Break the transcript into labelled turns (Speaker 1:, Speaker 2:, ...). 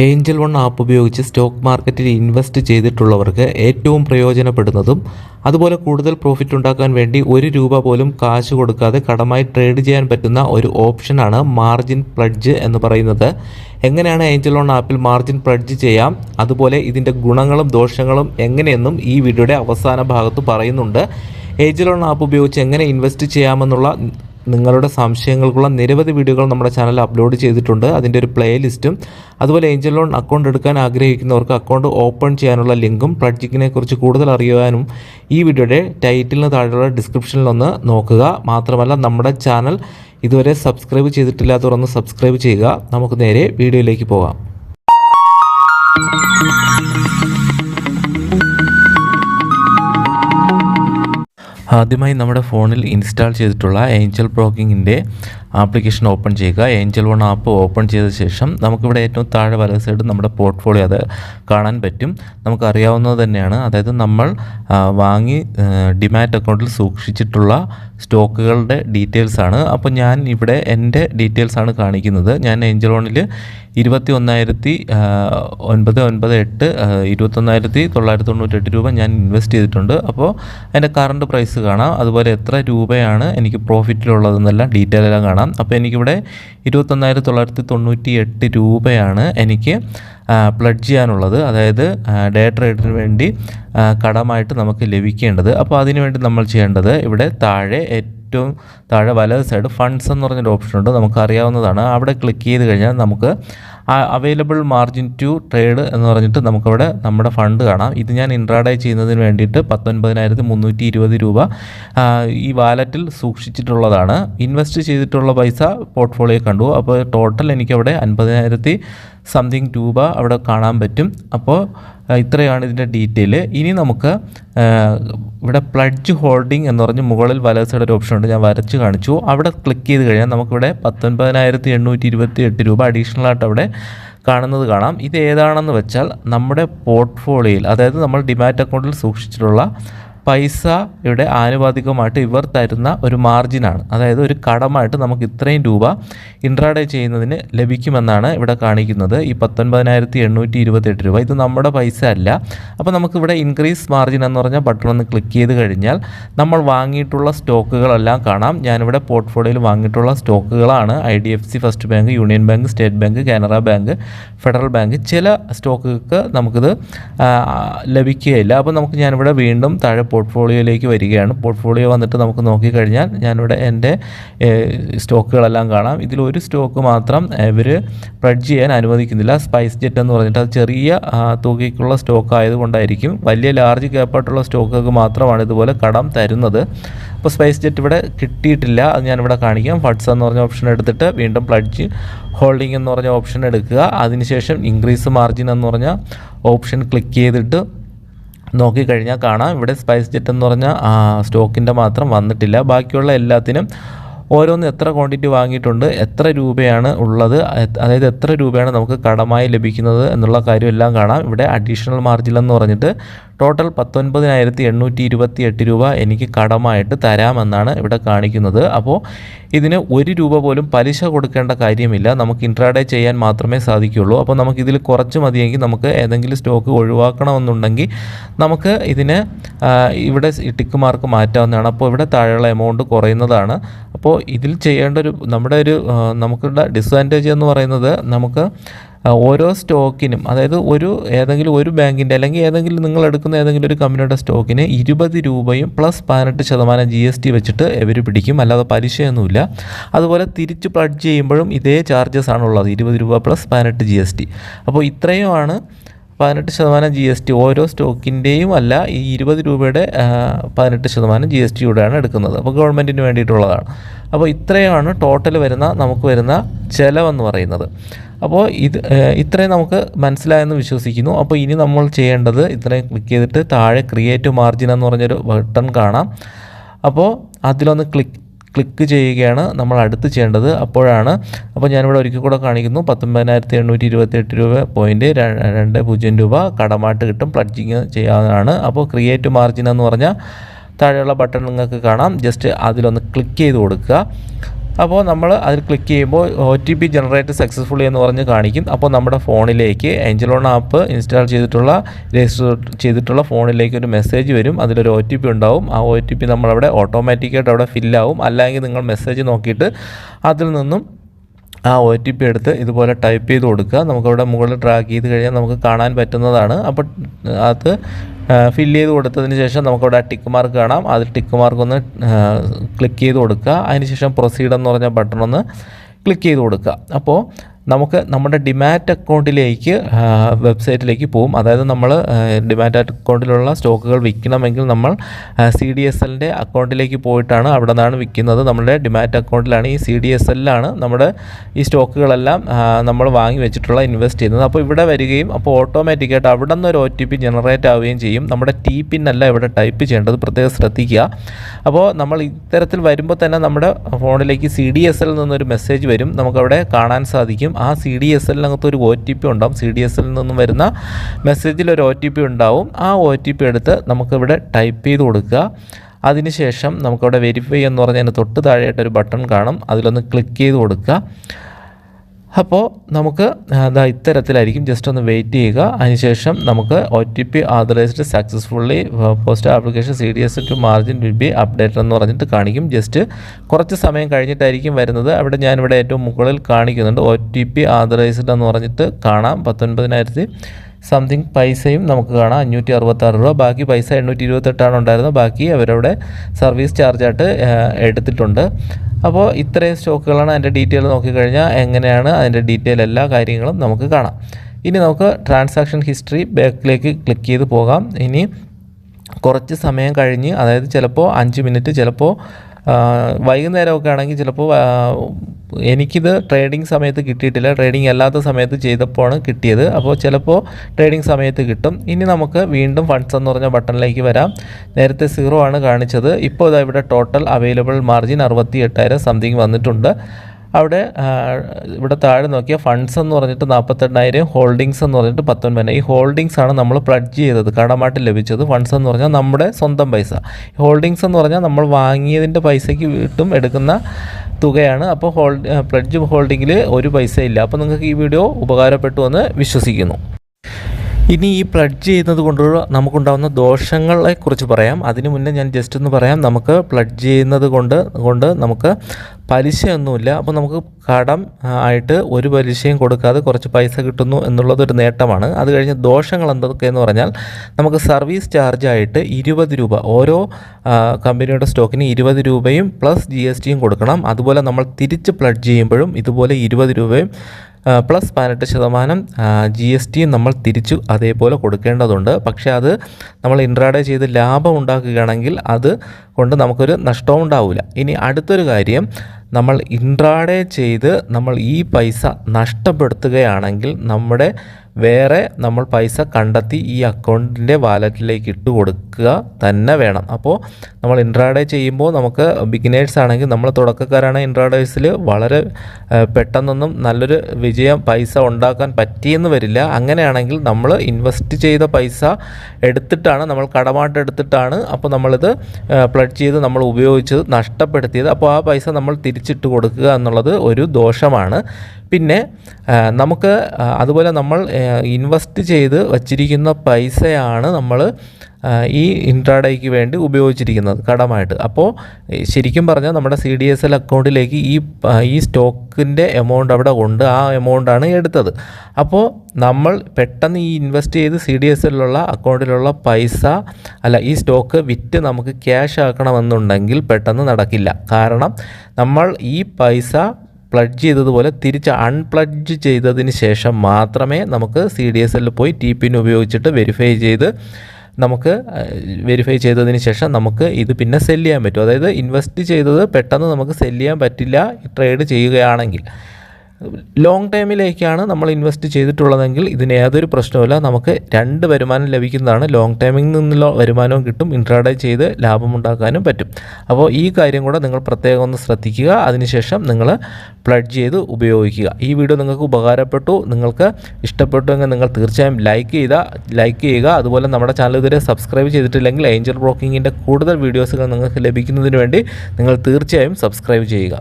Speaker 1: Angel One app ഉപയോഗിച്ച് stock മാർക്കറ്റിൽ invest ചെയ്തിട്ടുള്ളവർക്ക് ഏറ്റവും പ്രയോജനപ്പെടുന്നതും അതുപോലെ കൂടുതൽ പ്രോഫിറ്റ് ഉണ്ടാക്കാൻ വേണ്ടി ഒരു രൂപ പോലും കാശ് കൊടുക്കാതെ കടമായി ട്രേഡ് ചെയ്യാൻ പറ്റുന്ന ഒരു ഓപ്ഷനാണ് മാർജിൻ പ്ലഡ്ജ് എന്ന് പറയുന്നത്. എങ്ങനെയാണ് ഏഞ്ചൽ വൺ ആപ്പിൽ മാർജിൻ പ്ലഡ്ജ് ചെയ്യാം? അതുപോലെ ഇതിന്റെ ഗുണങ്ങളും ദോഷങ്ങളും എങ്ങനെയെന്നും ഈ വീഡിയോയുടെ അവസാന ഭാഗത്ത് പറയുന്നുണ്ട്. ഏഞ്ചൽ വൺ ആപ്പ് ഉപയോഗിച്ച് എങ്ങനെ ഇൻവെസ്റ്റ് ചെയ്യാമെന്നുള്ള നിങ്ങളുടെ സംശയങ്ങൾക്കുള്ള നിരവധി വീഡിയോകൾ നമ്മുടെ ചാനൽ അപ്ലോഡ് ചെയ്തിട്ടുണ്ട്. അതിന്റെ ഒരു പ്ലേലിസ്റ്റും അതുപോലെ ഏഞ്ചൽ ലോൺ അക്കൗണ്ട് എടുക്കാൻ ആഗ്രഹിക്കുന്നവർക്ക് അക്കൗണ്ട് ഓപ്പൺ ചെയ്യാനുള്ള ലിങ്കും പ്രജിക്കിനെ കുറിച്ച് കൂടുതൽ അറിയുവാനും ഈ വീഡിയോയുടെ ടൈറ്റിലിന് താഴെയുള്ള ഡിസ്ക്രിപ്ഷനിൽ ഒന്ന് നോക്കുക. മാത്രമല്ല നമ്മുടെ ചാനൽ ഇതുവരെ സബ്സ്ക്രൈബ് ചെയ്തിട്ടില്ലാത്തവർ ഒന്ന് സബ്സ്ക്രൈബ് ചെയ്യുക. നമുക്ക് നേരെ വീഡിയോയിലേക്ക് പോകാം. ആദ്യമായി നമ്മുടെ ഫോണിൽ ഇൻസ്റ്റാൾ ചെയ്തിട്ടുള്ള ഏഞ്ചൽ ബ്രോക്കിങ്ങിന്റെ ആപ്ലിക്കേഷൻ ഓപ്പൺ ചെയ്യുക. ഏഞ്ചൽ വൺ ആപ്പ് ഓപ്പൺ ചെയ്ത ശേഷം നമുക്കിവിടെ ഏറ്റവും താഴെ വലത് സൈഡ് നമ്മുടെ പോർട്ട്ഫോളിയോ അത് കാണാൻ പറ്റും. നമുക്കറിയാവുന്നത് തന്നെയാണ്. അതായത് നമ്മൾ വാങ്ങി ഡിമാറ്റ് അക്കൗണ്ടിൽ സൂക്ഷിച്ചിട്ടുള്ള സ്റ്റോക്കുകളുടെ ഡീറ്റെയിൽസ് ആണ്. അപ്പോൾ ഞാൻ ഇവിടെ എന്റെ ഡീറ്റെയിൽസ് ആണ് കാണിക്കുന്നത്. ഞാൻ ഏഞ്ചൽ വണ്ണിൽ ഇരുപത്തി ഒന്നായിരത്തി ഒൻപത് ഒൻപത് എട്ട് ഇരുപത്തൊന്നായിരത്തി തൊള്ളായിരത്തി രൂപ ഞാൻ ഇൻവെസ്റ്റ് ചെയ്തിട്ടുണ്ട്. അപ്പോൾ അതിന്റെ കറണ്ട് പ്രൈസ് കാണാം. അതുപോലെ എത്ര രൂപയാണ് എനിക്ക് പ്രോഫിറ്റിലുള്ളതെന്നെല്ലാം ഡീറ്റെയിൽ എല്ലാം കാണാം. അപ്പോൾ എനിക്കിവിടെ ഇരുപത്തൊന്നായിരത്തി തൊള്ളായിരത്തി തൊണ്ണൂറ്റി എട്ട് രൂപയാണ് എനിക്ക് പ്ലഡ് ചെയ്യാനുള്ളത്. അതായത് ഡേ ട്രേഡിന് വേണ്ടി കടമായിട്ട് നമുക്ക് ലഭിക്കേണ്ടത്. അപ്പോൾ അതിനു വേണ്ടി നമ്മൾ ചെയ്യേണ്ടത് ഇവിടെ താഴെ ഏറ്റവും താഴെ വലത് സൈഡ് ഫണ്ട്സ് എന്ന് പറഞ്ഞൊരു ഓപ്ഷൻ ഉണ്ട്. നമുക്ക് അറിയാവുന്നതാണ് അവിടെ ക്ലിക്ക് ചെയ്ത് കഴിഞ്ഞാൽ നമുക്ക് അവൈലബിൾ മാർജിൻ ടു ട്രേഡ് എന്ന് പറഞ്ഞിട്ട് നമുക്കവിടെ നമ്മുടെ ഫണ്ട് കാണാം. ഇത് ഞാൻ ഇൻട്രാഡേ ചെയ്യുന്നതിന് വേണ്ടിയിട്ട് പത്തൊൻപതിനായിരത്തി മുന്നൂറ്റി ഇരുപത് രൂപ ഈ വാലറ്റിൽ സൂക്ഷിച്ചിട്ടുള്ളതാണ്. ഇൻവെസ്റ്റ് ചെയ്തിട്ടുള്ള പൈസ പോർട്ട്ഫോളിയോ കണ്ടു. അപ്പോൾ ടോട്ടൽ എനിക്കവിടെ അൻപതിനായിരത്തി സംതിങ് രൂപ അവിടെ കാണാൻ പറ്റും. അപ്പോൾ ഇത്രയാണ് ഇതിന്റെ ഡീറ്റെയിൽ ഇനി നമുക്ക് ഇവിടെ പ്ലഡ്ജ് ഹോൾഡിംഗ് എന്ന് പറഞ്ഞ് മുകളിൽ വലത് സൈഡ് ഒരു ഓപ്ഷൻ ഉണ്ട്. ഞാൻ വരച്ച് കാണിച്ചു. അവിടെ ക്ലിക്ക് ചെയ്ത് കഴിഞ്ഞാൽ നമുക്കിവിടെ പത്തൊൻപതിനായിരത്തി എണ്ണൂറ്റി ഇരുപത്തി എട്ട് രൂപ അഡീഷണൽ ആയിട്ട് അവിടെ കാണുന്നത് കാണാം. ഇത് ഏതാണെന്ന് വെച്ചാൽ നമ്മുടെ പോർട്ട്ഫോളിയോയിൽ അതായത് നമ്മൾ ഡിമാറ്റ് അക്കൗണ്ടിൽ സൂക്ഷിച്ചിട്ടുള്ള പൈസയുടെ ആനുപാതികമായിട്ട് ഇവർ തരുന്ന ഒരു മാർജിനാണ്. അതായത് ഒരു കടമായിട്ട് നമുക്ക് ഇത്രയും രൂപ ഇൻട്രാഡേ ചെയ്യുന്നതിന് ലഭിക്കുമെന്നാണ് ഇവിടെ കാണിക്കുന്നത്. ഈ പത്തൊൻപതിനായിരത്തി എണ്ണൂറ്റി ഇരുപത്തെട്ട് രൂപ. ഇത് നമ്മുടെ പൈസ അല്ല. അപ്പോൾ നമുക്കിവിടെ ഇൻക്രീസ് മാർജിൻ എന്ന് പറഞ്ഞ ബട്ടൺ ഒന്ന് ക്ലിക്ക് ചെയ്ത് കഴിഞ്ഞാൽ നമ്മൾ വാങ്ങിയിട്ടുള്ള സ്റ്റോക്കുകളെല്ലാം കാണാം. ഞാനിവിടെ പോർട്ട്ഫോളിയോയിൽ വാങ്ങിയിട്ടുള്ള സ്റ്റോക്കുകളാണ്. I D F C First Bank Union Bank State Bank Canara Bank Federal Bank ചില സ്റ്റോക്കുകൾക്ക് നമുക്കിത് ലഭിക്കുകയില്ല. അപ്പോൾ നമുക്ക് ഞാനിവിടെ വീണ്ടും താഴെ പോർട്ട്ഫോളിയോയിലേക്ക് വരികയാണ്. പോർട്ട്ഫോളിയോ വന്നിട്ട് നമുക്ക് നോക്കിക്കഴിഞ്ഞാൽ ഞാനിവിടെ എന്റെ സ്റ്റോക്കുകളെല്ലാം കാണാം. ഇതിൽ ഒരു സ്റ്റോക്ക് മാത്രം ഇവർ പ്രഡ്ജ് ചെയ്യാൻ അനുവദിക്കുന്നില്ല. സ്പൈസ് ജെറ്റ് എന്ന് പറഞ്ഞിട്ട് അത് ചെറിയ തുകയ്ക്കുള്ള സ്റ്റോക്ക് ആയതുകൊണ്ടായിരിക്കും വലിയ ലാർജ് ക്യാപ്പായിട്ടുള്ള സ്റ്റോക്കുകൾക്ക് മാത്രമാണ് ഇതുപോലെ കടം തരുന്നത്. അപ്പോൾ സ്പൈസ് ജെറ്റ് ഇവിടെ കിട്ടിയിട്ടില്ല. അത് ഞാനിവിടെ കാണിക്കാം. ഫഡ്സ് എന്ന് പറഞ്ഞ ഓപ്ഷൻ എടുത്തിട്ട് വീണ്ടും പ്ലഡ്ജ് ഹോൾഡിംഗ് എന്ന് പറഞ്ഞ ഓപ്ഷൻ എടുക്കുക. അതിനുശേഷം ഇൻക്രീസ് മാർജിൻ എന്ന് പറഞ്ഞ ഓപ്ഷൻ ക്ലിക്ക് ചെയ്തിട്ട് നോക്കിക്കഴിഞ്ഞാൽ കാണാം. ഇവിടെ സ്പൈസ് ജെറ്റ് എന്ന് പറഞ്ഞ സ്റ്റോക്കിന്റെ മാത്രം വന്നിട്ടില്ല. ബാക്കിയുള്ള എല്ലാത്തിനും ഓരോന്ന് എത്ര ക്വാണ്ടിറ്റി വാങ്ങിയിട്ടുണ്ട് എത്ര രൂപയാണ് ഉള്ളത് അതായത് എത്ര രൂപയാണ് നമുക്ക് കടമായി ലഭിക്കുന്നത് എന്നുള്ള കാര്യമെല്ലാം കാണാം. ഇവിടെ അഡീഷണൽ മാർജിൻ എന്ന് പറഞ്ഞിട്ട് ടോട്ടൽ പത്തൊൻപതിനായിരത്തി എണ്ണൂറ്റി ഇരുപത്തി എട്ട് രൂപ എനിക്ക് കടമായിട്ട് തരാമെന്നാണ് ഇവിടെ കാണിക്കുന്നത്. അപ്പോൾ ഇതിന് ഒരു രൂപ പോലും പലിശ കൊടുക്കേണ്ട കാര്യമില്ല. നമുക്ക് ഇൻട്രാഡേ ചെയ്യാൻ മാത്രമേ സാധിക്കുകയുള്ളൂ അപ്പോൾ നമുക്കിതിൽ കുറച്ച് മതിയെങ്കിൽ നമുക്ക് ഏതെങ്കിലും സ്റ്റോക്ക് ഒഴിവാക്കണമെന്നുണ്ടെങ്കിൽ നമുക്ക് ഇതിന് ഇവിടെ ടിക്ക് മാർക്ക് മാറ്റാവുന്നതാണ്. അപ്പോൾ ഇവിടെ താഴെയുള്ള എമൗണ്ട് കുറയുന്നതാണ്. അപ്പോൾ ഇതിൽ ചെയ്യേണ്ട ഒരു നമ്മുടെ ഒരു നമുക്കുള്ള ഡിസ്അഡ്വാന്റേജ് എന്ന് പറയുന്നത് നമുക്ക് ഓരോ സ്റ്റോക്കിനും അതായത് ഒരു ഏതെങ്കിലും ഒരു ബാങ്കിന്റെ അല്ലെങ്കിൽ ഏതെങ്കിലും നിങ്ങൾ എടുക്കുന്ന ഏതെങ്കിലും ഒരു കമ്പനിയുടെ സ്റ്റോക്കിന് ഇരുപത് രൂപയും പ്ലസ് പതിനെട്ട് ശതമാനം ജി എസ് ടി വെച്ചിട്ട് ഇവർ പിടിക്കും. അല്ലാതെ പലിശയൊന്നുമില്ല അതുപോലെ തിരിച്ച് പ്ലഡ് ചെയ്യുമ്പോഴും ഇതേ ചാർജസ് ആണുള്ളത്. ഇരുപത് രൂപ പ്ലസ് പതിനെട്ട് ജി എസ് ടി. അപ്പോൾ ഇത്രയുമാണ് പതിനെട്ട് ശതമാനം ജി എസ് ടി. ഓരോ സ്റ്റോക്കിന്റെയും അല്ല ഈ ഇരുപത് രൂപയുടെ പതിനെട്ട് ശതമാനം ജി എസ് ടിയുടെയാണ് എടുക്കുന്നത്. അപ്പോൾ ഗവൺമെന്റിന് വേണ്ടിയിട്ടുള്ളതാണ്. അപ്പോൾ ഇത്രയാണ് ടോട്ടൽ വരുന്ന നമുക്ക് വരുന്ന ചിലവെന്ന് പറയുന്നത്. അപ്പോൾ ഇത് ഇത്രയും നമുക്ക് മനസ്സിലായെന്ന് വിശ്വസിക്കുന്നു. അപ്പോൾ ഇനി നമ്മൾ ചെയ്യേണ്ടത് ഇത്രയും ക്ലിക്ക് ചെയ്തിട്ട് താഴെ ക്രിയേറ്റ് മാർജിൻ എന്ന് പറഞ്ഞൊരു ബട്ടൺ കാണാം. അപ്പോൾ അതിലൊന്ന് ക്ലിക്ക് ക്ലിക്ക് ചെയ്യുകയാണ് നമ്മൾ അടുത്ത് ചെയ്യേണ്ടത്. അപ്പോഴാണ് അപ്പോൾ ഞാനിവിടെ ഒരിക്കൽ കൂടെ കാണിക്കുന്നു. പത്തൊമ്പതിനായിരത്തി എണ്ണൂറ്റി ഇരുപത്തി എട്ട് രൂപ പോയിന്റ് രണ്ട് പൂജ്യം രൂപ കടമായിട്ട് കിട്ടും. പ്ലഡ്ജിങ് ചെയ്യാവുന്നതാണ് അപ്പോൾ ക്രിയേറ്റ് മാർജിൻ എന്ന് പറഞ്ഞാൽ താഴെയുള്ള ബട്ടൺ നിങ്ങൾക്ക് കാണാം. ജസ്റ്റ് അതിലൊന്ന് ക്ലിക്ക് ചെയ്ത് കൊടുക്കുക. അപ്പോൾ നമ്മൾ അതിൽ ക്ലിക്ക് ചെയ്യുമ്പോൾ O T P generate successfully എന്ന് പറഞ്ഞ് കാണിക്കും. അപ്പോൾ നമ്മുടെ ഫോണിലേക്ക് ഏഞ്ചലോൺ ആപ്പ് ഇൻസ്റ്റാൾ ചെയ്തിട്ടുള്ള രജിസ്റ്റർ ചെയ്തിട്ടുള്ള ഫോണിലേക്ക് ഒരു മെസ്സേജ് വരും. അതിലൊരു ഒ ടി പി ഉണ്ടാവും. ആ ഒ ടി പി നമ്മളവിടെ ഓട്ടോമാറ്റിക്കായിട്ട് അവിടെ ഫില്ലാവും അല്ലെങ്കിൽ നിങ്ങൾ മെസ്സേജ് നോക്കിയിട്ട് അതിൽ നിന്നും ആ ഒ ടി പി എടുത്ത് ഇതുപോലെ ടൈപ്പ് ചെയ്ത് കൊടുക്കുക. നമുക്കവിടെ മുകളിൽ ട്രാക്ക് ചെയ്ത് കഴിഞ്ഞാൽ നമുക്ക് കാണാൻ പറ്റുന്നതാണ്. അപ്പോൾ അത് ഫില്ല് ചെയ്ത് കൊടുത്തതിന് ശേഷം നമുക്കവിടെ ആ ടിക്ക് മാർക്ക് കാണാം. അതിൽ ടിക്ക് മാർക്ക് ഒന്ന് ക്ലിക്ക് ചെയ്ത് കൊടുക്കുക. അതിനുശേഷം പ്രൊസീഡ് എന്ന് പറഞ്ഞ ബട്ടൺ ഒന്ന് ക്ലിക്ക് ചെയ്ത് കൊടുക്കുക. അപ്പോൾ നമുക്ക് നമ്മുടെ ഡിമാറ്റ് അക്കൗണ്ടിലേക്ക് വെബ്സൈറ്റിലേക്ക് പോകും അതായത് നമ്മൾ ഡിമാറ്റ് അക്കൗണ്ടിലുള്ള സ്റ്റോക്കുകൾ വിൽക്കണമെങ്കിൽ നമ്മൾ സി ഡി എസ് എല്ലിന്റെ അക്കൗണ്ടിലേക്ക് പോയിട്ടാണ് അവിടെ നിന്നാണ് വിൽക്കുന്നത്. നമ്മുടെ ഡിമാറ്റ് അക്കൗണ്ടിലാണ് ഈ സി ഡി എസ് എല്ലാണ് നമ്മുടെ ഈ സ്റ്റോക്കുകളെല്ലാം നമ്മൾ വാങ്ങി വെച്ചിട്ടുള്ള ഇൻവെസ്റ്റ് ചെയ്യുന്നത്. അപ്പോൾ ഇവിടെ വരികയും അപ്പോൾ ഓട്ടോമാറ്റിക്കായിട്ട് അവിടെ നിന്ന് ഒരു ഒ ടി പി ജനറേറ്റ് ആവുകയും ചെയ്യും. നമ്മുടെ ടി പിൻ അല്ല ഇവിടെ ടൈപ്പ് ചെയ്യേണ്ടത്. പ്രത്യേകം ശ്രദ്ധിക്കുക. അപ്പോൾ നമ്മൾ ഇത്തരത്തിൽ വരുമ്പോൾ തന്നെ നമ്മുടെ ഫോണിലേക്ക് സി ഡി എസ് എൽ നിന്നൊരു മെസ്സേജ് വരും. നമുക്കവിടെ കാണാൻ സാധിക്കും. ആ സി ഡി എസ് എല്ലിനകത്ത് ഒരു ഒ ടി പി ഉണ്ടാവും. സി ഡി എസ് എല്ലിൽ നിന്നും വരുന്ന മെസ്സേജിൽ ഒരു ഒ ടി പി ഉണ്ടാവും. ആ ഒ ടി പി എടുത്ത് നമുക്കിവിടെ ടൈപ്പ് ചെയ്ത് കൊടുക്കുക. അതിനുശേഷം നമുക്കവിടെ വെരിഫൈ എന്ന് പറഞ്ഞതിന് തൊട്ട് താഴെയായിട്ടൊരു ബട്ടൺ കാണും. അതിലൊന്ന് ക്ലിക്ക് ചെയ്ത് കൊടുക്കുക. അപ്പോൾ നമുക്ക് അതാ ഇത്തരത്തിലായിരിക്കും. ജസ്റ്റ് ഒന്ന് വെയിറ്റ് ചെയ്യുക. അതിനുശേഷം നമുക്ക് O T P authorised successfully post application C D S to margin will be updated എന്ന് പറഞ്ഞിട്ട് കാണിക്കും. ജസ്റ്റ് കുറച്ച് സമയം കഴിഞ്ഞിട്ടായിരിക്കും വരുന്നത്. അവിടെ ഞാനിവിടെ ഏറ്റവും മുകളിൽ കാണിക്കുന്നുണ്ട്. ഒ ടി പി ആതറൈസ്ഡ് എന്ന് പറഞ്ഞിട്ട് കാണാം. പത്തൊൻപതിനായിരത്തി സംതിങ് പൈസയും നമുക്ക് കാണാം. അഞ്ഞൂറ്റി അറുപത്താറ് രൂപ. ബാക്കി പൈസ എണ്ണൂറ്റി ഇരുപത്തെട്ടാണ് ഉണ്ടായിരുന്നത്. ബാക്കി അവരവിടെ സർവീസ് ചാർജായിട്ട് എടുത്തിട്ടുണ്ട്. അപ്പോൾ ഇത്രയും സ്റ്റോക്കുകളാണ് അതിന്റെ ഡീറ്റെയിൽ നോക്കിക്കഴിഞ്ഞാൽ എങ്ങനെയാണ് അതിന്റെ ഡീറ്റെയിൽ എല്ലാ കാര്യങ്ങളും നമുക്ക് കാണാം. ഇനി നമുക്ക് ട്രാൻസാക്ഷൻ ഹിസ്റ്ററി ബാക്കിലേക്ക് ക്ലിക്ക് ചെയ്ത് പോകാം. ഇനി കുറച്ച് സമയം കഴിഞ്ഞ് അതായത് ചിലപ്പോൾ അഞ്ച് മിനിറ്റ് ചിലപ്പോൾ വൈകുന്നേരമൊക്കെ ആണെങ്കിൽ ചിലപ്പോൾ എനിക്കിത് ട്രേഡിംഗ് സമയത്ത് കിട്ടിയിട്ടില്ല. ട്രേഡിംഗ് അല്ലാത്ത സമയത്ത് ചെയ്തപ്പോഴാണ് കിട്ടിയത്. അപ്പോൾ ചിലപ്പോൾ ട്രേഡിംഗ് സമയത്ത് കിട്ടും. ഇനി നമുക്ക് വീണ്ടും ഫണ്ട്സ് എന്ന് പറഞ്ഞ ബട്ടണിലേക്ക് വരാം. നേരത്തെ സീറോ ആണ് കാണിച്ചത്. ഇപ്പോൾ ഇതാ ഇവിടെ ടോട്ടൽ അവൈലബിൾ മാർജിൻ അറുപത്തി എട്ടായിരം സംതിങ് വന്നിട്ടുണ്ട്. അവിടെ ഇവിടെ താഴെ നോക്കിയാൽ ഫണ്ട്സ് എന്ന് പറഞ്ഞിട്ട് നാൽപ്പത്തെണ്ണായിരം ഹോൾഡിങ്സ് എന്ന് പറഞ്ഞിട്ട് പത്തൊൻപതിനായിരം. ഈ ഹോൾഡിങ്സ് ആണ് നമ്മൾ പ്ലഡ്ജ് ചെയ്തത് കടമായിട്ട് ലഭിച്ചത്. ഫണ്ട്സ് എന്ന് പറഞ്ഞാൽ നമ്മുടെ സ്വന്തം പൈസ. ഹോൾഡിങ്സ് എന്ന് പറഞ്ഞാൽ നമ്മൾ വാങ്ങിയതിന്റെ പൈസയ്ക്ക് വീട്ടും എടുക്കുന്ന തുകയാണ്. അപ്പോൾ ഹോൾഡ് പ്ലഡ്ജ് ഹോൾഡിങ്ങിൽ ഒരു പൈസ ഇല്ല. അപ്പോൾ നിങ്ങൾക്ക് ഈ വീഡിയോ ഉപകാരപ്പെട്ടു എന്ന് വിശ്വസിക്കുന്നു. ഇനി ഈ പ്ലഡ് ചെയ്യുന്നത് കൊണ്ട് നമുക്കുണ്ടാകുന്ന ദോഷങ്ങളെ കുറിച്ച് പറയാം. അതിനു മുന്നേ ഞാൻ ജസ്റ്റ് ഒന്ന് പറയാം. നമുക്ക് പ്ലഡ് ചെയ്യുന്നത് കൊണ്ട് കൊണ്ട് നമുക്ക് പലിശയൊന്നുമില്ല. അപ്പോൾ നമുക്ക് കടം ആയിട്ട് ഒരു പലിശയും കൊടുക്കാതെ കുറച്ച് പൈസ കിട്ടുന്നു എന്നുള്ളതൊരു നേട്ടമാണ്. അത് കഴിഞ്ഞ് ദോഷങ്ങൾ എന്തൊക്കെയെന്ന് പറഞ്ഞാൽ നമുക്ക് സർവീസ് ചാർജായിട്ട് ഇരുപത് രൂപ ഓരോ കമ്പനിയുടെ സ്റ്റോക്കിന് ഇരുപത് രൂപയും പ്ലസ് ജി എസ് ടിയും കൊടുക്കണം. അതുപോലെ നമ്മൾ തിരിച്ച് പ്ലഡ് ചെയ്യുമ്പോഴും ഇതുപോലെ ഇരുപത് രൂപയും പ്ലസ് പതിനെട്ട് ശതമാനം ജി എസ് ടിയും നമ്മൾ തിരിച്ചു അതേപോലെ കൊടുക്കേണ്ടതുണ്ട്. പക്ഷേ അത് നമ്മൾ ഇൻട്രാഡേ ചെയ്ത് ലാഭം ഉണ്ടാക്കുകയാണെങ്കിൽ അത് കൊണ്ട് നമുക്കൊരു നഷ്ടവും ഉണ്ടാവില്ല ഇനി അടുത്തൊരു കാര്യം നമ്മൾ ഇൻട്രാഡേ ചെയ്ത് നമ്മൾ ഈ പൈസ നഷ്ടപ്പെടുത്തുകയാണെങ്കിൽ നമ്മുടെ വേറെ നമ്മൾ പൈസ കണ്ടെത്തി ഈ അക്കൗണ്ടിന്റെ വാലറ്റിലേക്ക് ഇട്ട് കൊടുക്കുക തന്നെ വേണം. അപ്പോൾ നമ്മൾ ഇൻട്രാഡേ ചെയ്യുമ്പോൾ നമുക്ക് ബിഗിനേഴ്സ് ആണെങ്കിൽ നമ്മൾ തുടക്കക്കാരാണ് ഇൻട്രാഡേഴ്സിൽ വളരെ പെട്ടെന്നൊന്നും നല്ലൊരു വിജയം പൈസ ഉണ്ടാക്കാൻ പറ്റിയെന്ന് വരില്ല. അങ്ങനെയാണെങ്കിൽ നമ്മൾ ഇൻവെസ്റ്റ് ചെയ്ത പൈസ എടുത്തിട്ടാണ് നമ്മൾ കടമായിട്ട് എടുത്തിട്ടാണ് അപ്പോൾ നമ്മളിത് പ്ലഡ് ചെയ്ത് നമ്മൾ ഉപയോഗിച്ചത് നഷ്ടപ്പെടുത്തിയത്. അപ്പോൾ ആ പൈസ നമ്മൾ തിരിച്ചിട്ട് കൊടുക്കുക എന്നുള്ളത് ഒരു ദോഷമാണ്. പിന്നെ നമുക്ക് അതുപോലെ നമ്മൾ ഇൻവെസ്റ്റ് ചെയ്ത് വച്ചിരിക്കുന്ന പൈസയാണ് നമ്മൾ ഈ ഇൻട്രാഡേക്ക് വേണ്ടി ഉപയോഗിച്ചിരിക്കുന്നത് കടമായിട്ട്. അപ്പോൾ ശരിക്കും പറഞ്ഞാൽ നമ്മുടെ സി ഡി എസ് എൽ അക്കൗണ്ടിലേക്ക് ഈ ഈ സ്റ്റോക്കിന്റെ എമൗണ്ട് അവിടെ ഉണ്ട്. ആ എമൗണ്ടാണ് എടുത്തത്. അപ്പോൾ നമ്മൾ പെട്ടെന്ന് ഈ ഇൻവെസ്റ്റ് ചെയ്ത് സി ഡി എസ് എല്ലിലുള്ള അക്കൗണ്ടിലുള്ള പൈസ അല്ല ഈ സ്റ്റോക്ക് വിറ്റ് നമുക്ക് ക്യാഷ് ആക്കണമെന്നുണ്ടെങ്കിൽ പെട്ടെന്ന് നടക്കില്ല. കാരണം നമ്മൾ ഈ പൈസ പ്ലഡ്ജ് ചെയ്തതുപോലെ തിരിച്ച് അൺപ്ലഡ്ജ് ചെയ്തതിന് ശേഷം മാത്രമേ നമുക്ക് സി ഡി എസ് എല്ലിൽ പോയി ടി പിൻ ഉപയോഗിച്ചിട്ട് വെരിഫൈ ചെയ്ത് നമുക്ക് വെരിഫൈ ചെയ്തതിന് ശേഷം നമുക്ക് ഇത് പിന്നെ സെല്ല് ചെയ്യാൻ പറ്റും. അതായത് ഇൻവെസ്റ്റ് ചെയ്തത് പെട്ടെന്ന് നമുക്ക് സെല്ല് ചെയ്യാൻ പറ്റില്ല ട്രേഡ് ചെയ്യുകയാണെങ്കിൽ. ലോങ് ടൈമിലേക്കാണ് നമ്മൾ ഇൻവെസ്റ്റ് ചെയ്തിട്ടുള്ളതെങ്കിൽ ഇതിന് യാതൊരു പ്രശ്നവുമില്ല. നമുക്ക് രണ്ട് വരുമാനം ലഭിക്കുന്നതാണ്. ലോങ് ടൈമിൽ നിന്നുള്ള വരുമാനവും കിട്ടും. ഇൻട്രാഡേ ചെയ്ത് ലാഭമുണ്ടാക്കാനും പറ്റും. അപ്പോൾ ഈ കാര്യം കൂടെ നിങ്ങൾ പ്രത്യേകം ഒന്ന് ശ്രദ്ധിക്കുക. അതിനുശേഷം നിങ്ങൾ പ്ലഡ് ചെയ്ത് ഉപയോഗിക്കുക. ഈ വീഡിയോ നിങ്ങൾക്ക് ഉപകാരപ്പെട്ടു നിങ്ങൾക്ക് ഇഷ്ടപ്പെട്ടുവെങ്കിൽ നിങ്ങൾ തീർച്ചയായും ലൈക്ക് ചെയ്ത ലൈക്ക് ചെയ്യുക. അതുപോലെ നമ്മുടെ ചാനൽ ഇതുവരെ സബ്സ്ക്രൈബ് ചെയ്തിട്ടില്ലെങ്കിൽ ഏഞ്ചൽ ബ്രോക്കിങ്ങിന്റെ കൂടുതൽ വീഡിയോസുകൾ നിങ്ങൾക്ക് ലഭിക്കുന്നതിന് വേണ്ടി നിങ്ങൾ തീർച്ചയായും സബ്സ്ക്രൈബ് ചെയ്യുക.